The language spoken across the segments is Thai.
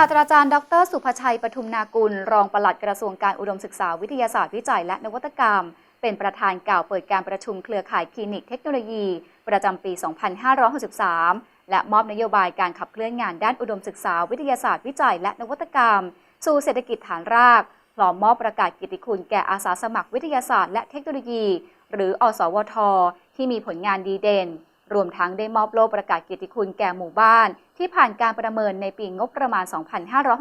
ศาสตราจารย์ ดร สุภชัย ปทุมนากุล รองปลัดกระทรวงการอุดมศึกษาวิทยาศาสตร์วิจัยและนวัตกรรม เป็นประธานกล่าวเปิดการประชุมเครือข่ายคลินิกเทคโนโลยี ประจำปี 2563 และมอบนโยบายการขับเคลื่อนงานด้านอุดมศึกษาวิทยาศาสตร์วิจัยและนวัตกรรม สู่เศรษฐกิจฐานรากพร้อมมอบประกาศกิตติคุณแก่อาสาสมัครวิทยาศาสตร์และเทคโนโลยี หรืออสวท ที่มีผลงานดีเด่น รวมทั้งได้มอบโล่ประกาศเกียรติคุณแก่หมู่บ้าน ที่ผ่านการประเมินในปีงบประมาณ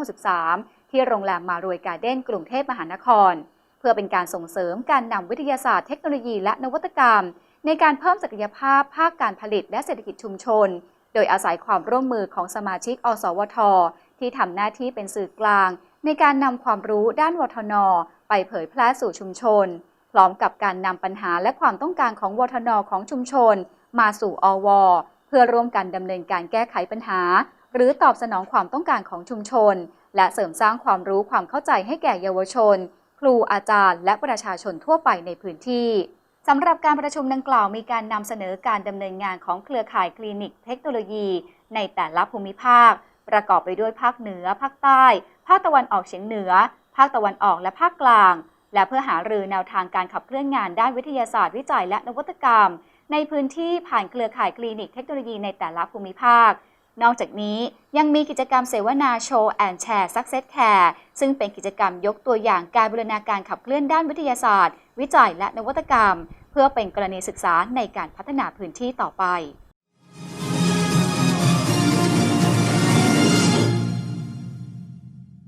2563 ที่โรงแรมมารวยการ์เด้นกรุงเทพมหานคร เพื่อเป็นการส่งเสริมการนำวิทยาศาสตร์เทคโนโลยีและนวัตกรรม ในการเพิ่มศักยภาพภาคการผลิตและเศรษฐกิจชุมชน โดยอาศัยความร่วมมือของสมาชิก อสวท ที่ทำหน้าที่เป็นสื่อกลาง ในการนำความรู้ด้านวทน ไปเผยแพร่สู่ชุมชน พร้อมกับการนำปัญหาและความต้องการของวทนของชุมชน มาสู่อว เพื่อร่วมกันดำเนินการแก้ไขปัญหา หรือตอบสนองความต้องการของชุมชน และเสริมสร้างความรู้ความเข้าใจให้แก่เยาวชน ครูอาจารย์ และประชาชนทั่วไปในพื้นที่สำหรับการประชุมดังกล่าวมีการนำเสนอการดำเนินงานของเครือข่ายคลินิกเทคโนโลยี ในแต่ละภูมิภาค ประกอบไปด้วยภาคเหนือ ภาคใต้ ภาคตะวันออกเฉียงเหนือ ภาคตะวันออกและภาคกลาง และเพื่อหารือแนวทางการขับเคลื่อนงานด้านวิทยาศาสตร์วิจัยและนวัตกรรม ในพื้นที่ผ่านเครือข่ายคลินิกเทคโนโลยีในแต่ละภูมิภาค นอกจากนี้ยังมีกิจกรรมเสวนาโชว์แอนแชร์ Success Care ซึ่งเป็นกิจกรรมยกตัวอย่างการบูรณาการขับเคลื่อนด้านวิทยาศาสตร์ วิจัยและนวัตกรรม เพื่อเป็นกรณีศึกษาในการพัฒนาพื้นที่ต่อไป